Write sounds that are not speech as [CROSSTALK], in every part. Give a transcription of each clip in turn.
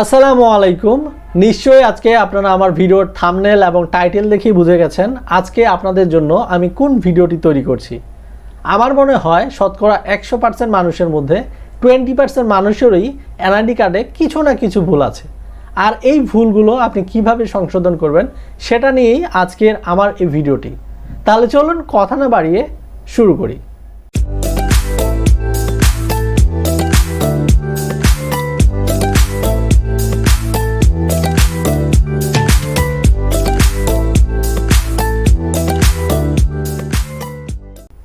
আসসালামু আলাইকুম। নিশ্চয়ই আজকে আপনারা আমার ভিডিওর থামনেল এবং টাইটেল দেখেই বুঝে গেছেন আজকে আপনাদের জন্য আমি কোন ভিডিওটি তৈরি করছি। আমার মনে হয় শতকরা একশো পার্সেন্ট মানুষের মধ্যে টোয়েন্টি পার্সেন্ট মানুষেরই এনআইডি কার্ডে কিছু না কিছু ভুল আছে। আর এই ভুলগুলো আপনি কীভাবে সংশোধন করবেন সেটা নিয়েই আজকের আমার এই ভিডিওটি। তাহলে চলুন কথা না বাড়িয়ে শুরু করি।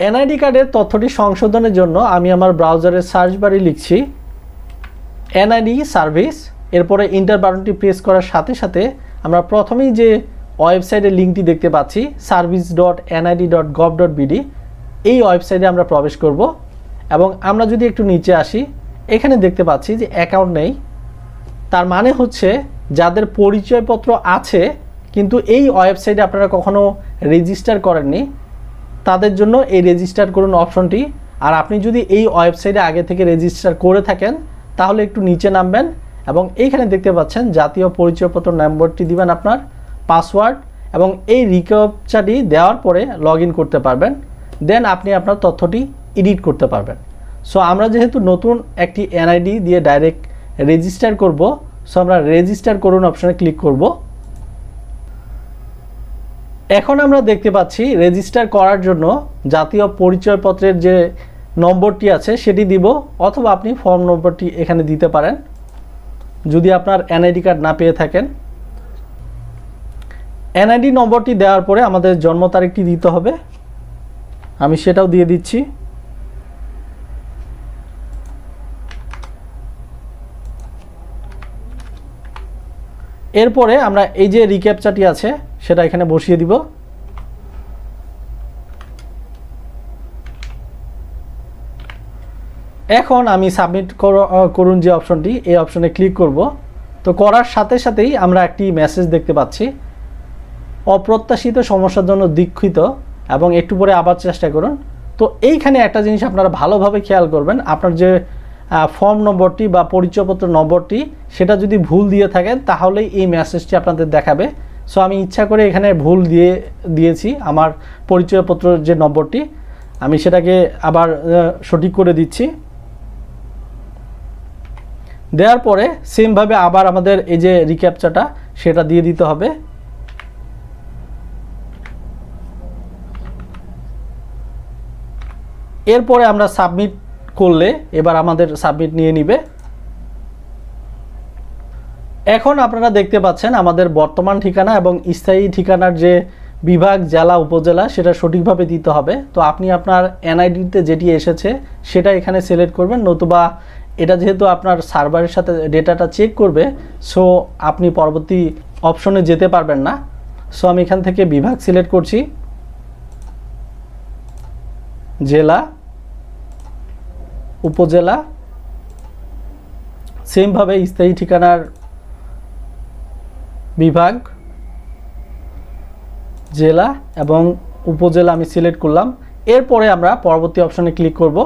এনআইডি কার্ডের তথ্যটি সংশোধনের জন্য আমি আমার ব্রাউজারের সার্চ বারে লিখছি এনআইডি সার্ভিস, এরপরে ইন্টার বাটনটি প্রেস করার সাথে সাথে আমরা প্রথমেই যে ওয়েবসাইটের লিঙ্কটি দেখতে পাচ্ছি service dot NID dot gov dot BD এই ওয়েবসাইটে আমরা প্রবেশ করব এবং আমরা যদি একটু নিচে আসি, এখানে দেখতে পাচ্ছি যে অ্যাকাউন্ট নেই। তার মানে হচ্ছে যাদের পরিচয়পত্র আছে, কিন্তু এই ওয়েবসাইটে আপনারা কখনো রেজিস্টার করেননি তাদের জন্য এই রেজিস্টার করুন অপশনটি আর আপনি যদি এই ওয়েবসাইটে আগে থেকে রেজিস্টার করে থাকেন, তাহলে একটু নিচে নামবেন এবং এইখানে দেখতে পাচ্ছেন জাতীয় পরিচয়পত্র নম্বরটি দিবেন আপনার পাসওয়ার্ড এবং এই রিকপচাটি দেওয়ার পরে লগ করতে পারবেন। দেন আপনি আপনার তথ্যটি এডিট করতে পারবেন। সো আমরা যেহেতু নতুন একটি এনআইডি দিয়ে ডাইরেক্ট রেজিস্টার করব সো আমরা রেজিস্টার করুন অপশানে ক্লিক করব। এখন আমরা দেখতে পাচ্ছি রেজিস্টার করার জন্য জাতীয় পরিচয়পত্রের যে নম্বরটি আছে, সেটি দিব অথবা আপনি ফর্ম নম্বরটি এখানে দিতে পারেন। যদি আপনার এনআইডি কার্ড না পেয়ে থাকেন। এনআইডি নম্বরটি দেওয়ার পরে আমাদের জন্ম তারিখটি দিতে হবে। আমি সেটাও দিয়ে দিচ্ছি। এরপরে আমরা এই যে রিক্যাপচাটি আছে সেটা এখানে বসিয়ে দিব। এখন আমি সাবমিট করুন যে অপশনটি এই অপশনে ক্লিক করব। তো করার সাথে সাথেই আমরা একটি মেসেজ দেখতে পাচ্ছি। অপ্রত্যাশিত সমস্যার জন্য দীক্ষিত এবং একটু পরে আবার চেষ্টা করুন। তো এইখানে একটা জিনিস আপনারা ভালোভাবে খেয়াল করবেন। আপনার যে ফর্ম নম্বরটি বা পরিচয়পত্র নম্বরটি, সেটা যদি ভুল দিয়ে থাকেন, তাহলেই এই মেসেজটি আপনাদের দেখাবে। সো আমি ইচ্ছা করে এখানে ভুল দিয়ে, দিয়েছি। আমার পরিচয়পত্র যে নম্বরটি, আমি সেটাকে আবার সঠিক করে দিচ্ছি। দেওয়ার পরে সেমভাবে আবার আমাদের এই যে রিক্যাপচাটা সেটা দিয়ে দিতে হবে। এরপরে আমরা সাবমিট করলে, এবার আমাদের সাবমিট নিয়ে নিবে। এখন আপনারা দেখতে পাচ্ছেন আমাদের বর্তমান ঠিকানা এবং স্থায়ী ঠিকানার যে বিভাগ, জেলা, উপজেলা, সেটা সঠিকভাবে দিতে হবে। তো আপনি আপনার এনআইডিতে যেটি এসেছে, সেটা এখানে সিলেক্ট করবেন, নতুবা এটা যেহেতু আপনার সার্ভারের সাথে ডেটাটা চেক করবে সো আপনি পরবর্তী অপশনে যেতে পারবেন না। সো আমি এখান থেকে বিভাগ সিলেক্ট করছি। জেলা, উপজেলা সেমভাবে স্থায়ী ঠিকানার বিভাগ, জেলা এবং উপজেলা আমি সিলেক্ট করলাম। এরপরে আমরা পরবর্তী অপশনে ক্লিক করব।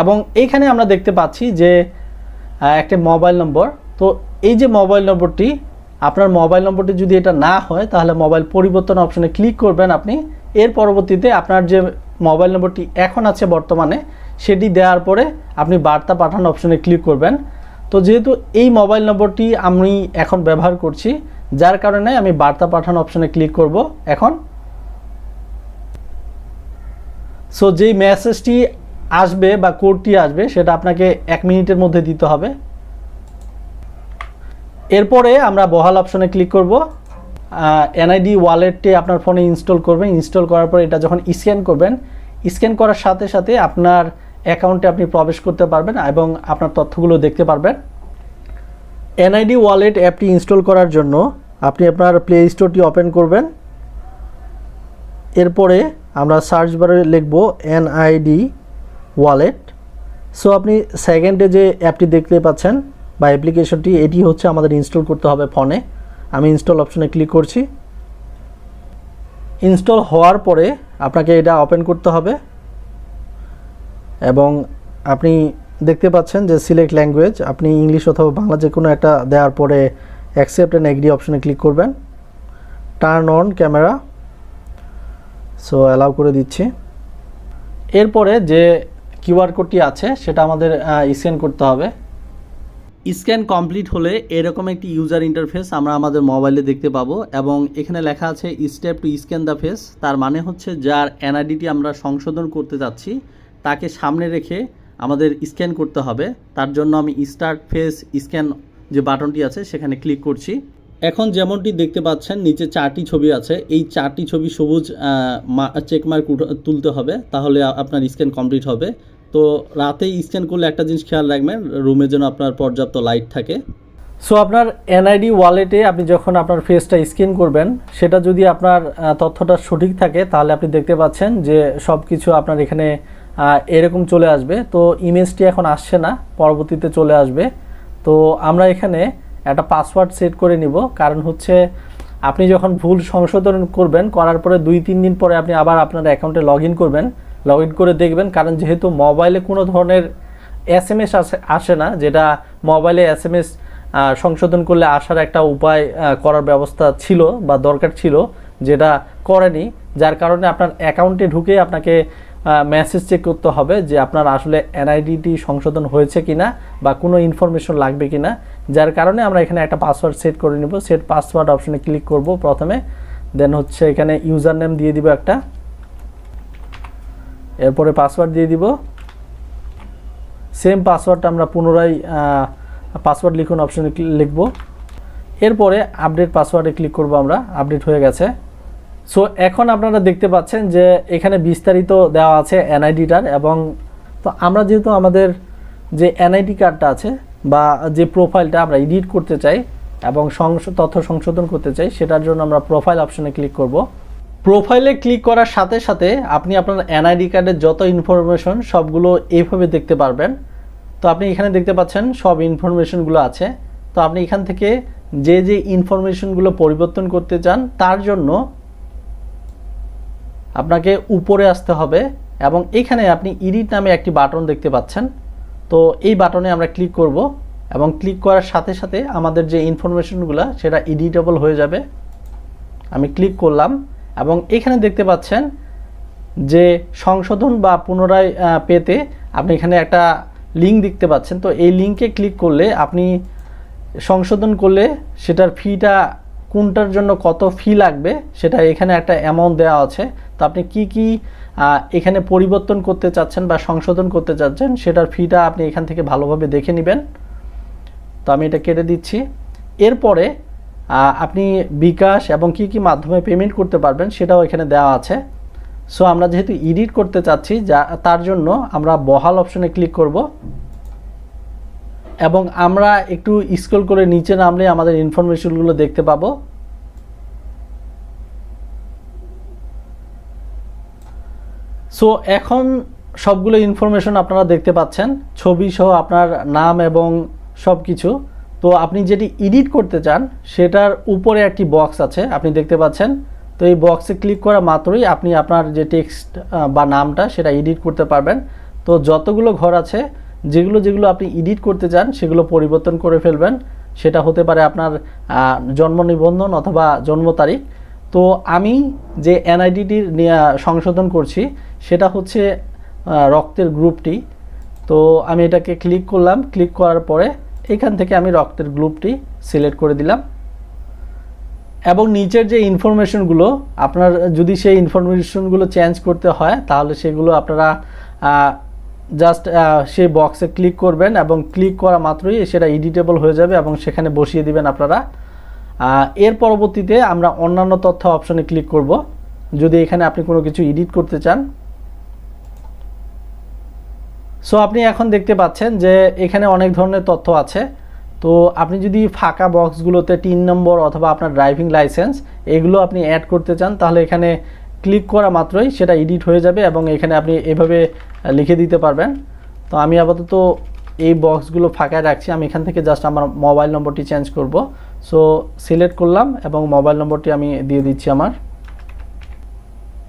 এবং এইখানে আমরা দেখতে পাচ্ছি যে একটা মোবাইল নম্বর তো এই যে মোবাইল নম্বরটি আপনার মোবাইল নম্বরটি যদি এটা না হয়, তাহলে মোবাইল পরিবর্তন অপশনে ক্লিক করবেন আপনি। এর পরবর্তীতে আপনার যে মোবাইল নম্বরটি এখন আছে বর্তমানে, সেটি দেওয়ার পরে আপনি বার্তা পাঠানো অপশনে ক্লিক করবেন। তো যেহেতু এই মোবাইল নম্বরটি আমি এখন ব্যবহার করছি, যার কারণে আমি বার্তা পাঠানো অপশনে ক্লিক করব এখন। সো যেই মেসেজটি আসবে বা কোডটি আসবে, সেটা আপনাকে এক মিনিটের মধ্যে দিতে হবে। এরপরে আমরা বহাল অপশনে ক্লিক করব। এনআইডি ওয়ালেটটি আপনার ফোনে ইনস্টল করবেন। ইনস্টল করার পর এটা যখন স্ক্যান করবেন স্ক্যান করার সাথে সাথে আপনার অ্যাকাউন্টে আপনি প্রবেশ করতে পারবেন এবং আপনার তথ্যগুলো দেখতে পারবেন। এনআইডি ওয়ালেট অ্যাপটি ইনস্টল করার জন্য আপনি আপনার প্লে স্টোরটি ওপেন করবেন। এরপরে আমরা সার্চ বারে লিখব এনআইডি ওয়ালেট। সো আপনি সেকেন্ডে যে অ্যাপটি দেখতে পাচ্ছেন বা অ্যাপ্লিকেশনটি এটি হচ্ছে আমাদের ইনস্টল করতে হবে ফোনে আমি ইনস্টল অপশনে ক্লিক করছি। ইনস্টল হওয়ার পরে আপনাকে এটা ওপেন করতে হবে। এবং আপনি দেখতে পাচ্ছেন যে সিলেক্ট ল্যাঙ্গুয়েজ আপনি ইংলিশ অথবা বাংলা যে কোনো একটা দেওয়ার পরে অ্যাকসেপ্ট অ্যান্ড এগ্রি অপশনে ক্লিক করবেন। Turn on camera so allow করে দিচ্ছি। এরপরে যে কিউআর কোডটি আছে, সেটা আমাদের স্ক্যান করতে হবে। স্ক্যান কমপ্লিট হলে এরকম একটি ইউজার ইন্টারফেস আমরা আমাদের মোবাইলে দেখতে পাবো এবং এখানে লেখা আছে step two scan the face তার মানে হচ্ছে যার এনআইডিটি আমরা সংশোধন করতে যাচ্ছি তাকে সামনে রেখে আমাদের স্ক্যান করতে হবে। তার জন্য আমি স্টার্ট ফেস স্ক্যান যে বাটনটি আছে, সেখানে ক্লিক করছি। এখন যেমনটি দেখতে পাচ্ছেন, নিচে চারটি ছবি আছে। এই চারটি ছবি সবুজ চেকমার্ক তুলতে হবে, তাহলে আপনার স্ক্যান কমপ্লিট হবে। তো রাতে স্ক্যান করলে একটা জিনিস খেয়াল রাখবেন, রুমে যেন আপনার পর্যাপ্ত লাইট থাকে। সো আপনার এনআইডি ওয়ালেটে আপনি যখন আপনার ফেসটা স্ক্যান করবেন, সেটা যদি আপনার তথ্যটা সঠিক থাকে, তাহলে আপনি দেখতে পাচ্ছেন যে সব কিছু আপনার এখানে এরকম চলে আসবে। তো ইমেজটি এখন আসছে না, পরবর্তীতে চলে আসবে। তো আমরা এখানে একটা পাসওয়ার্ড সেট করে নিব। কারণ হচ্ছে আপনি যখন ভুল সংশোধন করবেন, করার পরে দুই, তিন দিন পরে আপনি আবার আপনার অ্যাকাউন্টে লগ করবেন। লগ করে দেখবেন, কারণ যেহেতু মোবাইলে কোনো ধরনের এস এম এস আসে আসে না, যেটা মোবাইলে এস এম এস সংশোধন করলে আসার একটা উপায় করার ব্যবস্থা ছিল বা দরকার ছিল, যেটা করেনি, যার কারণে আপনার অ্যাকাউন্টে ঢুকে আপনাকে মেসেজ চেক করতে হবে যে আপনার আসলে এনআইডিটি সংশোধন হয়েছে কিনা বা কোনো ইনফরমেশন লাগবে কিনা। যার কারণে আমরা এখানে একটা পাসওয়ার্ড সেট করে নিব। সেট পাসওয়ার্ড অপশনে ক্লিক করব প্রথমে। দেন হচ্ছে এখানে ইউজার নেম দিয়ে দিব একটা। এরপরে পাসওয়ার্ড দিয়ে দিব। সেম পাসওয়ার্ডটা আমরা পুনরায় পাসওয়ার্ড লিখুন অপশনে লিখব। এরপরে আপডেট পাসওয়ার্ডে ক্লিক করব আমরা। আপডেট হয়ে গেছে। সো এখন আপনারা দেখতে পাচ্ছেন যে এখানে বিস্তারিত দেওয়া আছে এনআইডিটার এবং তো আমরা যেহেতু আমাদের যে এনআইডি কার্ডটা আছে বা যে প্রোফাইলটা আমরা এডিট করতে চাই এবং তথ্য সংশোধন করতে চাই, সেটার জন্য আমরা প্রোফাইল অপশনে ক্লিক করব। প্রোফাইলে ক্লিক করার সাথে সাথে আপনি আপনার এনআইডি কার্ডের যত ইনফরমেশন সবগুলো এইভাবে দেখতে পারবেন। তো আপনি এখানে দেখতে পাচ্ছেন সব ইনফরমেশনগুলো আছে। তো আপনি এখান থেকে যে যে ইনফরমেশনগুলো পরিবর্তন করতে চান, তার জন্য আপনাকে উপরে আসতে হবে এবং এখানে আপনি ইডিট নামে একটি বাটন দেখতে পাচ্ছেন। তো এই বাটনে আমরা ক্লিক করব এবং ক্লিক করার সাথে সাথে আমাদের যে ইনফরমেশনগুলো সেটা এডিটেবল হয়ে যাবে। আমি ক্লিক করলাম এবং এখানে দেখতে পাচ্ছেন যে সংশোধন বা পুনরায় পেতে আপনি এখানে একটা লিঙ্ক দেখতে পাচ্ছেন। তো এই লিঙ্কে ক্লিক করলে আপনি সংশোধন করলে সেটার ফিটা কোনটার জন্য কত ফি লাগবে, সেটা এখানে একটা অ্যামাউন্ট দেওয়া আছে। তো আপনি কি কি এখানে পরিবর্তন করতে চাচ্ছেন বা সংশোধন করতে চাচ্ছেন, সেটার ফিটা আপনি এখান থেকে ভালোভাবে দেখে নেবেন। তো আমি এটা কেটে দিচ্ছি। এরপরে আপনি বিকাশ এবং কি কি মাধ্যমে পেমেন্ট করতে পারবেন সেটাও এখানে দেওয়া আছে। সো আমরা যেহেতু এডিট করতে চাচ্ছি, যা, তার জন্য আমরা বহাল অপশনে ক্লিক করব। এবং আমরা একটু স্ক্রল করে নিচে নামলে আমাদের ইনফরমেশনগুলো দেখতে পাবো। সো এখন সবগুলো ইনফরমেশন আপনারা দেখতে পাচ্ছেন, ছবি সহ আপনার নাম এবং সব কিছু তো আপনি যেটি এডিট করতে চান, সেটার উপরে একটি বক্স আছে, আপনি দেখতে পাচ্ছেন। তো এই বক্সে ক্লিক করা মাত্রই আপনি আপনার যে টেক্সট বা নামটা, সেটা এডিট করতে পারবেন। তো যতগুলো ঘর আছে, যেগুলো যেগুলো আপনি এডিট করতে চান, সেগুলো পরিবর্তন করে ফেলবেন। সেটা হতে পারে আপনার জন্ম নিবন্ধন অথবা জন্ম তারিখ। তো আমি যে এনআইডিটির সংশোধন করছি সেটা হচ্ছে রক্তের গ্রুপটি। তো আমি এটাকে ক্লিক করলাম। ক্লিক করার পরে এখান থেকে আমি রক্তের গ্রুপটি সিলেক্ট করে দিলাম। এবং নিচের যে ইনফরমেশনগুলো আপনার যদি সেই ইনফরমেশনগুলো চেঞ্জ করতে হয়, তাহলে সেগুলো আপনারা জাস্ট সেই বক্সে ক্লিক করবেন এবং ক্লিক করা মাত্রই সেটা এডিটেবল হয়ে যাবে এবং সেখানে বসিয়ে দিবেন আপনারা। এর পরবর্তীতে আমরা অন্যান্য তথ্য অপশনে ক্লিক করব। যদি এখানে আপনি কোনো কিছু এডিট করতে চান সো আপনি এখন দেখতে পাচ্ছেন যে এখানে অনেক ধরনের তথ্য আছে। তো আপনি যদি ফাঁকা বক্সগুলোতে তিন নম্বর অথবা আপনার ড্রাইভিং লাইসেন্স এগুলো আপনি অ্যাড করতে চান, তাহলে এখানে ক্লিক করা মাত্রই সেটা এডিট হয়ে যাবে এবং এখানে আপনি এভাবে লিখে দিতে পারবেন। তো আমি আপাতত এই বক্সগুলো ফাঁকায় রাখছি। আমি এখান থেকে জাস্ট আমার মোবাইল নম্বরটি চেঞ্জ করব। সো সিলেক্ট করলাম এবং মোবাইল নম্বরটি আমি দিয়ে দিচ্ছি আমার।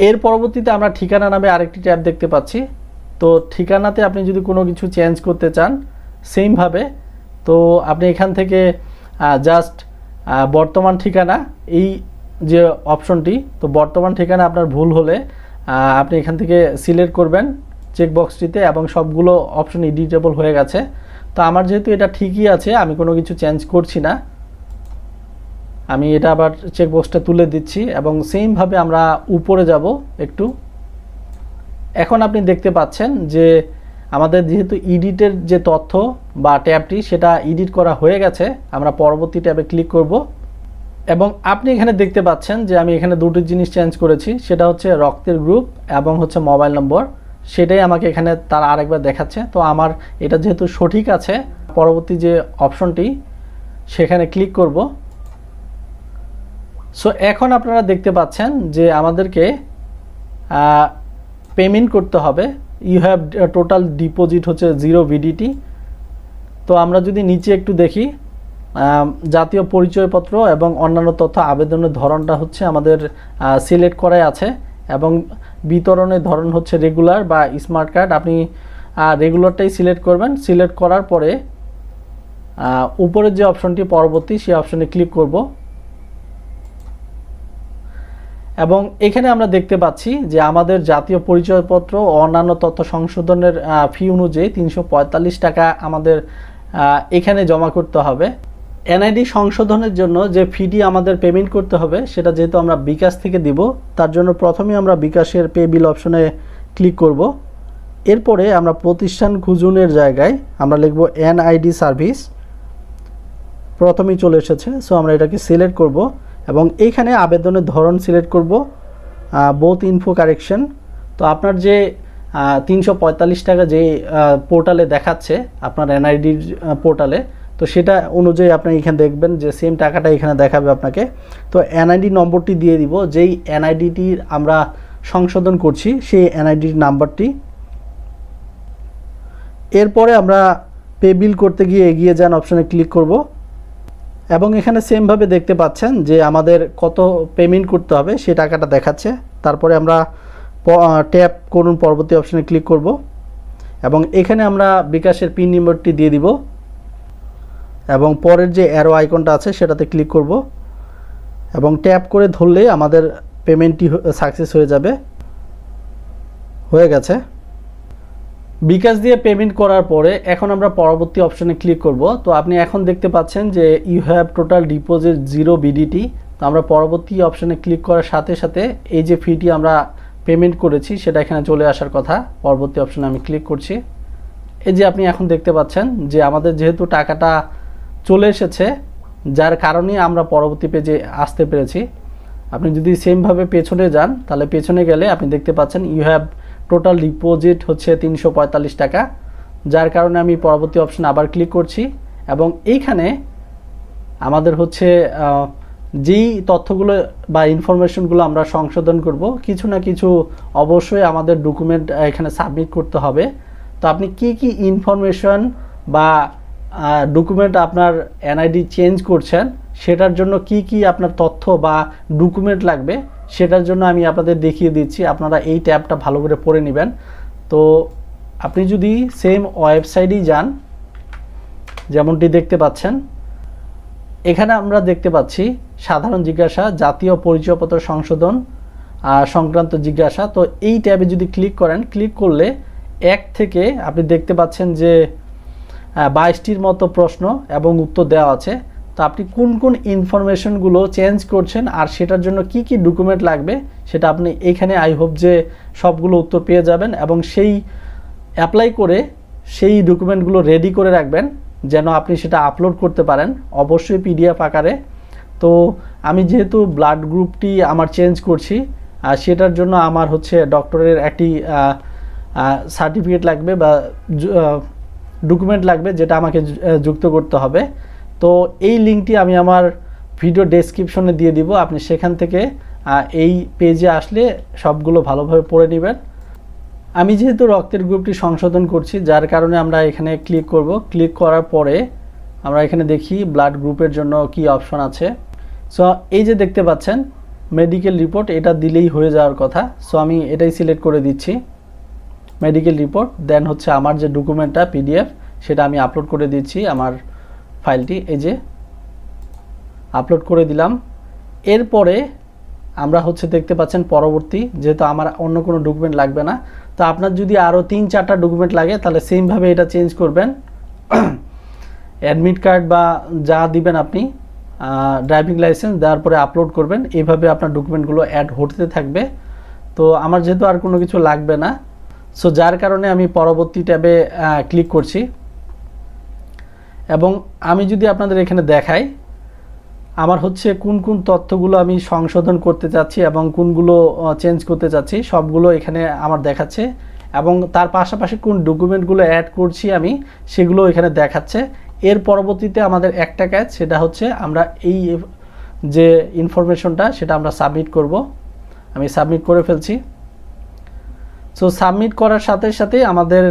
এর পরবর্তীতে আমরা ঠিকানা নামে আরেকটি ট্যাব দেখতে পাচ্ছি। তো ঠিকানাতে আপনি যদি কোনো কিছু চেঞ্জ করতে চান সেমভাবে তো আপনি এখান থেকে জাস্ট বর্তমান ঠিকানা, এই যে অপশনটি তো বর্তমান ঠিকানা আপনার ভুল হলে আপনি এখান থেকে সিলেক্ট করবেন চেকবক্সটিতে এবং সবগুলো অপশন এডিটেবল হয়ে গেছে। তো আমার যেহেতু এটা ঠিকই আছে, আমি কোনো কিছু চেঞ্জ করছি না। আমি এটা আবার চেকবক্সটা তুলে দিচ্ছি এবং সেমভাবে আমরা উপরে যাব একটু। এখন আপনি দেখতে পাচ্ছেন যে আমাদের যেহেতু ইডিটের যে তথ্য বা ট্যাবটি, সেটা এডিট করা হয়ে গেছে, আমরা পরবর্তী ট্যাবে ক্লিক করব। এবং আপনি এখানে দেখতে পাচ্ছেন যে আমি এখানে দুটো জিনিস চেঞ্জ করেছি, সেটা হচ্ছে রক্তের গ্রুপ এবং হচ্ছে মোবাইল নম্বর সেটাই আমাকে এখানে তার আরেকবার দেখাচ্ছে। তো আমার এটা যেহেতু সঠিক আছে, পরবর্তী যে অপশনটি, সেখানে ক্লিক করব। সো এখন আপনারা দেখতে পাচ্ছেন যে আমাদেরকে পেমেন্ট করতে হবে। ইউ হ্যাভ টোটাল ডিপোজিট হচ্ছে জিরো ভিডিটি তো আমরা যদি নিচে একটু দেখি জাতীয় পরিচয়পত্র এবং অন্যান্য তথ্য আবেদনের ধরনটা হচ্ছে আমাদের সিলেক্ট করাই আছে এবং বিতরণের ধরন হচ্ছে রেগুলার বা স্মার্ট কার্ড আপনি রেগুলারটাই সিলেক্ট করবেন। সিলেক্ট করার পরে উপরের যে অপশনটি পরবর্তী, সেই অপশনে ক্লিক করব। এবং এখানে আমরা দেখতে পাচ্ছি যে আমাদের জাতীয় পরিচয়পত্র অন্যান্য তথ্য সংশোধনের ফি অনুযায়ী তিনশো পঁয়তাল্লিশ টাকা আমাদের এখানে জমা করতে হবে। এনআইডি সংশোধনের জন্য যে ফিটি আমাদের পেমেন্ট করতে হবে, সেটা যেহেতু আমরা বিকাশ থেকে দিব, তার জন্য প্রথমে আমরা বিকাশের পে বিল অপশনে ক্লিক করব। এরপরে আমরা প্রতিষ্ঠান খুঁজুনের জায়গায় আমরা লিখব এনআইডি সার্ভিস প্রথমেই চলে এসেছে সো আমরা এটাকে সিলেক্ট করব। এবং এইখানে আবেদনের ধরন সিলেক্ট করব বোথ ইনফো কারেকশন তো আপনার যে তিনশো পঁয়তাল্লিশ টাকা যে পোর্টালে দেখাচ্ছে, আপনার এনআইডির পোর্টালে তো সেটা অনুযায়ী আপনি এখানে দেখবেন যে সেম টাকাটা এখানে দেখাবে আপনাকে। তো এনআইডি নম্বরটি দিয়ে দিব, যেই এনআইডিটির আমরা সংশোধন করছি, সেই এনআইডির নাম্বারটি। এরপরে আমরা পে বিল করতে গিয়ে এগিয়ে যান অপশানে ক্লিক করব। এবং এখানে সেমভাবে দেখতে পাচ্ছেন যে আমাদের কত পেমেন্ট করতে হবে সে টাকাটা দেখাচ্ছে। তারপরে আমরা ট্যাপ করুন পরবর্তী অপশনে ক্লিক করব। এবং এখানে আমরা বিকাশের পিন নম্বরটি দিয়ে দিব। এবং পরের যে অ্যারো আইকনটা আছে, সেটাতে ক্লিক করব। এবং ট্যাপ করে ধরলেই আমাদের পেমেন্টটি সাকসেস হয়ে যাবে। হয়ে গেছে। বিকাশ দিয়ে পেমেন্ট করার পরে এখন আমরা পরবর্তী অপশনে ক্লিক করব। তো আপনি এখন দেখতে পাচ্ছেন যে you have total deposit zero BDT তো আমরা পরবর্তী অপশনে ক্লিক করার সাথে সাথে এই যে ফিটি আমরা পেমেন্ট করেছি, সেটা এখানে চলে আসার কথা। পরবর্তী অপশনে আমি ক্লিক করছি। এই যে আপনি এখন দেখতে পাচ্ছেন যে আমাদের যেহেতু টাকাটা চলে এসেছে, যার কারণে আমরা পরবর্তী পেজে আসতে পেরেছি। আপনি যদি সেমভাবে পেছনে যান, তাহলে পেছনে গেলে আপনি দেখতে পাচ্ছেন ইউ হ্যাভ টোটাল ডিপোজিট হচ্ছে তিনশো পঁয়তাল্লিশ টাকা, যার কারণে আমি পরবর্তী অপশন আবার ক্লিক করছি এবং এইখানে আমাদের হচ্ছে যেই তথ্যগুলো বা ইনফরমেশনগুলো আমরা সংশোধন করব, কিছু না কিছু অবশ্যই আমাদের ডকুমেন্ট এখানে সাবমিট করতে হবে। তো আপনি কি কি ইনফরমেশন বা ডকুমেন্ট আপনার এনআইডি চেঞ্জ করছেন, সেটার জন্য কি কি আপনার তথ্য বা ডকুমেন্ট লাগবে সেটার জন্য আমি আপনাদের দেখিয়ে দিচ্ছি। আপনারা এই ট্যাবটা ভালো করে পড়ে নেবেন। তো আপনি যদি সেম ওয়েবসাইটেই যান, যেমনটি দেখতে পাচ্ছেন, এখানে আমরা দেখতে পাচ্ছি সাধারণ জিজ্ঞাসা, জাতীয় পরিচয়পত্র সংশোধন সংক্রান্ত জিজ্ঞাসা। তো এই ট্যাবে যদি ক্লিক করেন ক্লিক করলে এক থেকে আপনি দেখতে পাচ্ছেন যে বাইশটির মতো প্রশ্ন এবং উত্তর দেওয়া আছে। তো আপনি কোন কোন ইনফরমেশনগুলো চেঞ্জ করছেন আর সেটার জন্য কি কি ডকুমেন্ট লাগবে, সেটা আপনি এখানে আই হোপ যে সবগুলো উত্তর পেয়ে যাবেন এবং সেই অ্যাপ্লাই করে সেই ডকুমেন্টগুলো রেডি করে রাখবেন যেন আপনি সেটা আপলোড করতে পারেন, অবশ্যই পিডিএফ আকারে। তো আমি যেহেতু ব্লাড গ্রুপটি আমার চেঞ্জ করছি আর সেটার জন্য আমার হচ্ছে ডক্টরের একটি সার্টিফিকেট লাগবে বা ডকুমেন্ট লাগবে যেটা আমাকে যুক্ত করতে হবে। তো এই লিঙ্কটি আমি আমার ভিডিও ডেসক্রিপশনে দিয়ে দিব। আপনি সেখান থেকে এই পেজে আসলে সবগুলো ভালোভাবে পড়ে নেবেন। আমি যেহেতু রক্তের গ্রুপটি সংশোধন করছি, যার কারণে আমরা এখানে ক্লিক করব। ক্লিক করার পরে আমরা এখানে দেখি ব্লাড গ্রুপের জন্য কি অপশন আছে। সো এই যে দেখতে পাচ্ছেন মেডিকেল রিপোর্ট এটা দিলেই হয়ে যাওয়ার কথা। সো আমি এটাই সিলেক্ট করে দিচ্ছি মেডিকেল রিপোর্ট দেন হচ্ছে আমার যে ডকুমেন্টটা পিডিএফ সেটা আমি আপলোড করে দিচ্ছি আমার ফাইলটি এই যে আপলোড করে দিলাম। এরপরে আমরা হচ্ছে দেখতে পাচ্ছেন পরবর্তী, যেহেতু আমার অন্য কোনো ডকুমেন্ট লাগবে না, তো আপনার যদি আরও তিন চারটা ডকুমেন্ট লাগে, তাহলে সেমভাবে এটা চেঞ্জ করবেন। [CLEARS THROAT] অ্যাডমিট কার্ড বা যা দিবেন আপনি ড্রাইভিং লাইসেন্স দেওয়ার পরে আপলোড করবেন। এইভাবে আপনার ডকুমেন্টগুলো অ্যাড হতে থাকবে। তো আমার যেহেতু আর কোনো কিছু লাগবে না সো যার কারণে আমি পরবর্তী ট্যাবে ক্লিক করছি। এবং আমি যদি আপনাদের এখানে দেখাই, আমার হচ্ছে কোন কোন তথ্যগুলো আমি সংশোধন করতে চাচ্ছি এবং কোনগুলো চেঞ্জ করতে চাচ্ছি, সবগুলো এখানে আমার দেখাচ্ছে এবং তার পাশাপাশি কোন ডকুমেন্টগুলো অ্যাড করছি আমি, সেগুলো এখানে দেখাচ্ছে। এর পরবর্তীতে আমাদের একটা কাজ, সেটা হচ্ছে আমরা এই যে ইনফরমেশনটা সেটা আমরা সাবমিট করব। আমি সাবমিট করে ফেলছি। সো সাবমিট করার সাথে সাথে আমাদের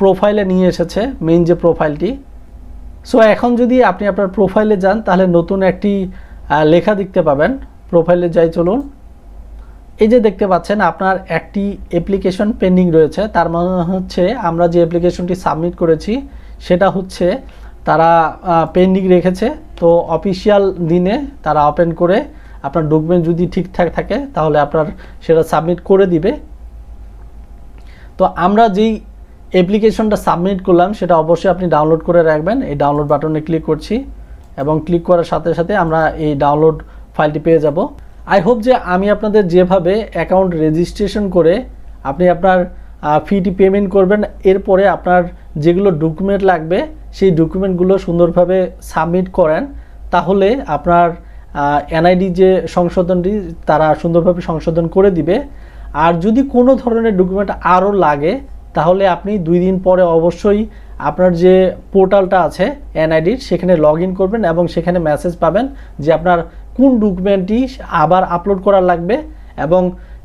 প্রোফাইলে নিয়ে এসেছে মেইন যে প্রোফাইলটি সো এখন যদি আপনি আপনার প্রোফাইলে যান, তাহলে নতুন একটি লেখা দেখতে পাবেন। প্রোফাইলে যাই চলুন। এই যে দেখতে পাচ্ছেন, আপনার একটি অ্যাপ্লিকেশন পেন্ডিং রয়েছে। তার মানে হচ্ছে, আমরা যে অ্যাপ্লিকেশনটি সাবমিট করেছি, সেটা হচ্ছে, তারা পেন্ডিং রেখেছে। তো অফিসিয়াল দিনে তারা ওপেন করে, আপনার ডকুমেন্ট যদি ঠিকঠাক থাকে, তাহলে আপনার সেটা সাবমিট করে দিবে। তো আমরা যেই অ্যাপ্লিকেশনটা সাবমিট করলাম, সেটা অবশ্যই আপনি ডাউনলোড করে রাখবেন। এই ডাউনলোড বাটনে ক্লিক করছি এবং ক্লিক করার সাথে সাথে আমরা এই ডাউনলোড ফাইলটি পেয়ে যাব। আই হোপ যে আমি আপনাদের যেভাবে অ্যাকাউন্ট রেজিস্ট্রেশন করে আপনি আপনার ফিটি পেমেন্ট করবেন, এরপরে আপনার যেগুলো ডকুমেন্ট লাগবে, সেই ডকুমেন্টগুলো সুন্দরভাবে সাবমিট করেন। তাহলে আপনার এনআইডি যে সংশোধনটি, তারা সুন্দরভাবে সংশোধন করে দিবে। আর যদি কোনো ধরনের ডকুমেন্ট আরও লাগে তাহলে আপনি দুই দিন পরে অবশ্যই আপনার যে পোর্টালটা আছে এনআইডির সেখানে লগ করবেন এবং সেখানে মেসেজ পাবেন যে আপনার কোন ডকুমেন্টটি আবার আপলোড করা লাগবে এবং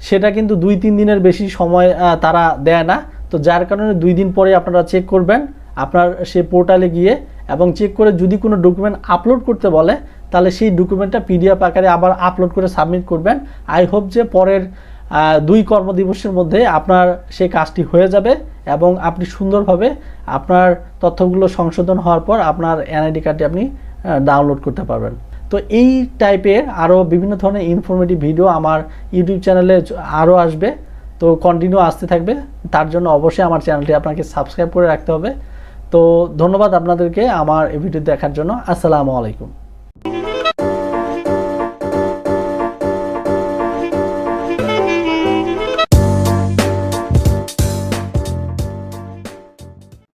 সেটা কিন্তু দুই তিন দিনের বেশি সময় তারা দেয় না। তো যার কারণে দুই দিন পরে আপনারা চেক করবেন আপনার সে পোর্টালে গিয়ে এবং চেক করে যদি কোনো ডকুমেন্ট আপলোড করতে বলে, তাহলে সেই ডকুমেন্টটা পিডিএফ আকারে আবার আপলোড করে সাবমিট করবেন। আই হোপ যে পরের দুই কর্মদিবসের মধ্যে আপনার সেই কাজটি হয়ে যাবে এবং আপনি সুন্দরভাবে আপনার তথ্যগুলো সংশোধন হওয়ার পর আপনার এনআইডি কার্ডটি আপনি ডাউনলোড করতে পারবেন। তো এই টাইপের আরও বিভিন্ন ধরনের ইনফরমেটিভ ভিডিও আমার ইউটিউব চ্যানেলে আরও আসবে। তো কন্টিনিউ আসতে থাকবে। তার জন্য অবশ্যই আমার চ্যানেলটি আপনাকে সাবস্ক্রাইব করে রাখতে হবে। তো ধন্যবাদ আপনাদেরকে আমার এই ভিডিও দেখার জন্য। আসসালামু আলাইকুম।